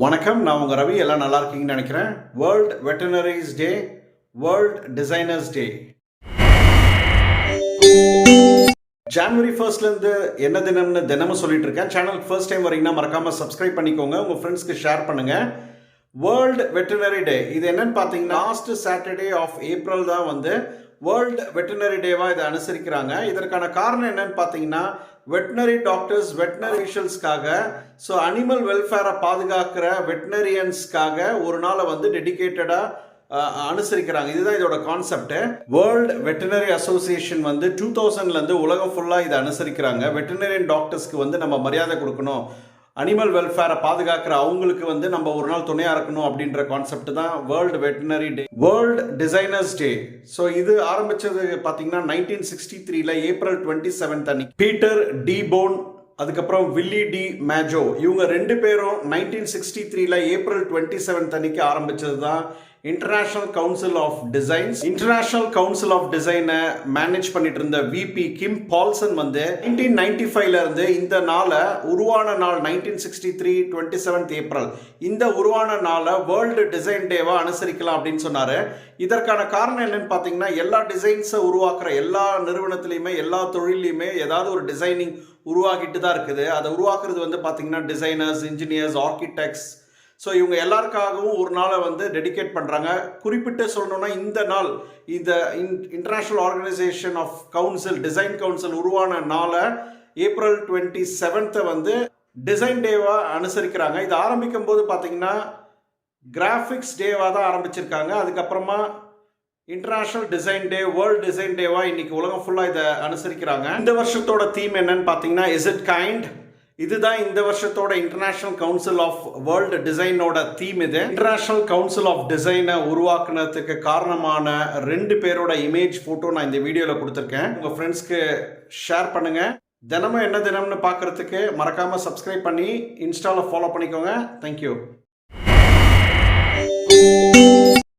வணக்கம் நான் உங்கள் ரவி. எல்லாம் நல்லா இருக்கீங்கன்னு நினைக்கிறேன். World veterinarians day world designers day January ஃபர்ஸ்ட்லேருந்து என்ன தினம்னு தினமும் சொல்லிட்டு இருக்கேன். சேனலுக்கு ஃபர்ஸ்ட் டைம் வரீங்கன்னா மறக்காமல் சப்ஸ்கிரைப் பண்ணிக்கோங்க. உங்கள் ஃப்ரெண்ட்ஸ்க்கு ஷேர் பண்ணுங்கள் வேர்ல்ட் வெட்டனரி டே இது என்னன்னு பார்த்தீங்கன்னா லாஸ்ட் சாட்டர்டே ஆஃப் ஏப்ரல் தான் வந்து வேர்ல்ட் வெட்டினரி டேவாக இதை அனுசரிக்கிறாங்க. இதற்கான காரணம் என்னன்னு பார்த்தீங்கன்னா வெட்டினரி டாக்டர்ஸ் வெட்டினரிஷியல்ஸ்க்காக ஸோ அனிமல் வெல்ஃபேரை பாதுகாக்கிற வெட்டினரியன்ஸ்க்காக ஒரு நாளை வந்து டெடிகேட்டடாக அனுசரிக்கிறாங்க. இதுதான் இதோட கான்செப்ட் வேர்ல்டு வெட்டினரி அசோசியேஷன் வந்து டூ தௌசண்ட்லேருந்து உலகம் ஃபுல்லாக இதை அனுசரிக்கிறாங்க. வெட்டினரியன் டாக்டர்ஸ்க்கு வந்து நம்ம மரியாதை கொடுக்கணும். அனிமல் வெல்ஃபேரை பாதுகாக்கிற அவங்களுக்கு வந்து நம்ம ஒரு நாள் துணையாக இருக்கணும் அப்படின்ற கான்செப்ட் தான் world veterinary day world designers day so இது ஆரம்பிச்சது பார்த்தீங்கன்னா நைன்டீன் சிக்ஸ்டி த்ரீல ஏப்ரல் டுவெண்ட்டி செவன்த் அன்னைக்கு. பீட்டர் டி போன் அதுக்கப்புறம் வில்லி டி மேஜோ இவங்க ரெண்டு பேரும் நைன்டீன் சிக்ஸ்டி த்ரீல ஏப்ரல் டுவெண்ட்டி செவன்த் அன்னைக்கு ஆரம்பிச்சது தான் International Council of Designs International Council of டிசைனை மேனேஜ் பண்ணிட்டு இருந்த விபி கிம் பால்சன் வந்து நைன்டீன் நைன்டி ஃபைவ்ல இருந்து இந்த நாளை உருவான நாள் nineteen sixty three twenty seventh April இந்த உருவான நாளை வேர்ல்டு டிசைன் டேவா அனுசரிக்கலாம் அப்படின்னு சொன்னாரு. இதற்கான காரணம் என்னன்னு பார்த்தீங்கன்னா எல்லா டிசைன்ஸை உருவாக்குற எல்லா நிறுவனத்திலையுமே எல்லா தொழிலையுமே ஏதாவது ஒரு டிசைனிங் உருவாக்கிட்டு தான் இருக்குது. அதை உருவாக்குறது வந்து பார்த்தீங்கன்னா டிசைனர்ஸ் இன்ஜினியர்ஸ் ஆர்கிடெக்ட்ஸ் ஸோ இவங்க எல்லாருக்காகவும் ஒரு நாளை வந்து டெடிகேட் பண்ணுறாங்க குறிப்பிட்டு சொல்லணும்னா இந்த நாள் இந்த International Organisation of Council Design Council உருவான நாளை ஏப்ரல் டுவெண்ட்டி செவன்த்தை வந்து டிசைன் டேவாக அனுசரிக்கிறாங்க. இது ஆரம்பிக்கும் போது பார்த்தீங்கன்னா கிராஃபிக்ஸ் டேவாக தான் ஆரம்பிச்சிருக்காங்க. அதுக்கப்புறமா international design day world design டேவாக இன்னைக்கு உலகம் ஃபுல்லாக இதை அனுசரிக்கிறாங்க. இந்த வருஷத்தோட தீம் என்னன்னு பார்த்தீங்கன்னா இஸ் இட் கைண்ட் இதுதான் இந்த வருஷத்தோட இன்டர்நேஷனல் கவுன்சில் ஆஃப் வேர்ல்டு டிசைனோட தீம் இது. இன்டர்நேஷனல் கவுன்சில் ஆஃப் டிசைனை உருவாக்குனதுக்கு காரணமான ரெண்டு பேரோட இமேஜ் ஃபோட்டோ நான் இந்த வீடியோவில் கொடுத்துருக்கேன். உங்கள் ஃப்ரெண்ட்ஸ்க்கு ஷேர் பண்ணுங்கள் தினமும் என்ன தினம்னு பார்க்குறதுக்கு மறக்காமல் சப்ஸ்கிரைப் பண்ணி இன்ஸ்டாவில் ஃபாலோ பண்ணிக்கோங்க. தேங்க்யூ